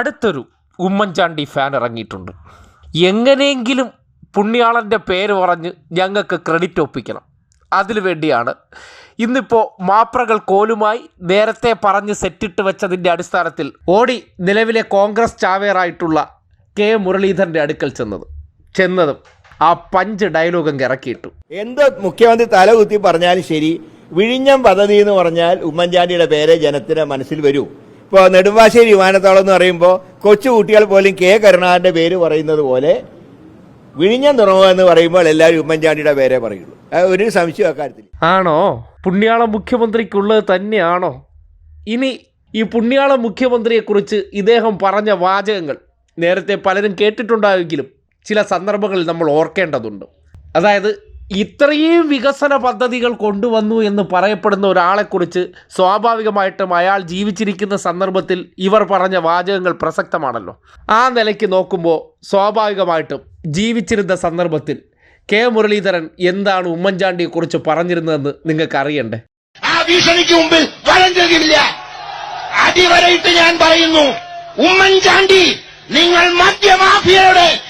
അടുത്തൊരു ഉമ്മൻചാണ്ടി ഫാൻ ഇറങ്ങിയിട്ടുണ്ട്. എങ്ങനെയെങ്കിലും പുണ്യാളന്റെ പേര് പറഞ്ഞ് ഞങ്ങൾക്ക് ക്രെഡിറ്റ് ഒപ്പിക്കണം. അതിനു വേണ്ടിയാണ് ഇന്നിപ്പോൾ മാപ്രകൾ കോലുമായി നേരത്തെ പറഞ്ഞ് സെറ്റിട്ട് വെച്ചതിന്റെ അടിസ്ഥാനത്തിൽ ഓടി നിലവിലെ കോൺഗ്രസ് ചാവേറായിട്ടുള്ള കെ മുരളീധരന്റെ അടുക്കൽ ചെന്നത്. ചെന്നതും ആ പഞ്ച് ഡയലോഗം ഇറക്കിയിട്ടു. എന്ത് മുഖ്യമന്ത്രി തല കുത്തി പറഞ്ഞാലും ശരി വിഴിഞ്ഞം പദ്ധതി എന്ന് പറഞ്ഞാൽ ഉമ്മൻചാണ്ടിയുടെ പേരെ ജനത്തിന്റെ മനസ്സിൽ വരൂ. ഇപ്പോൾ നെടുമ്പാശ്ശേരി വിമാനത്താവളം എന്ന് പറയുമ്പോൾ കൊച്ചു കുട്ടികൾ പോലും കെ കരുണാകരന്റെ പേര് പറയുന്നത് പോലെ വിഴിഞ്ഞം തുറമുഖം എന്ന് പറയുമ്പോൾ എല്ലാവരും ഉമ്മൻചാണ്ടിയുടെ പേരെ പറയുള്ളൂ. ഒരു സംശയം അക്കാര്യത്തിൽ. ആണോ? പുണ്യാള മുഖ്യമന്ത്രിക്കുള്ളത് തന്നെയാണോ? ഇനി ഈ പുണ്യാള മുഖ്യമന്ത്രിയെക്കുറിച്ച് ഇദ്ദേഹം പറഞ്ഞ വാചകങ്ങൾ നേരത്തെ പലരും കേട്ടിട്ടുണ്ടാകെങ്കിലും ചില സന്ദർഭങ്ങളിൽ നമ്മൾ ഓർക്കേണ്ടതുണ്ട്. അതായത് ഇത്രയും വികസന പദ്ധതികൾ കൊണ്ടുവന്നു എന്ന് പറയപ്പെടുന്ന ഒരാളെക്കുറിച്ച് സ്വാഭാവികമായിട്ടും അയാൾ ജീവിച്ചിരിക്കുന്ന സന്ദർഭത്തിൽ ഇവർ പറഞ്ഞ വാചകങ്ങൾ പ്രസക്തമാണല്ലോ. ആ നിലയ്ക്ക് നോക്കുമ്പോൾ സ്വാഭാവികമായിട്ടും ജീവിച്ചിരുന്ന സന്ദർഭത്തിൽ കെ മുരളീധരൻ എന്താണ് ഉമ്മൻചാണ്ടിയെക്കുറിച്ച് പറഞ്ഞിരുന്നതെന്ന് നിങ്ങൾക്ക് അറിയണ്ടേ ആ ഭീഷണിക്ക് മുമ്പിൽ വഴങ്ങുകയില്ല അടിവരയിട്ട് ഞാൻ പറയുന്നു ഉമ്മൻചാണ്ടി നിങ്ങൾ മദ്യമാഫിയയുടെ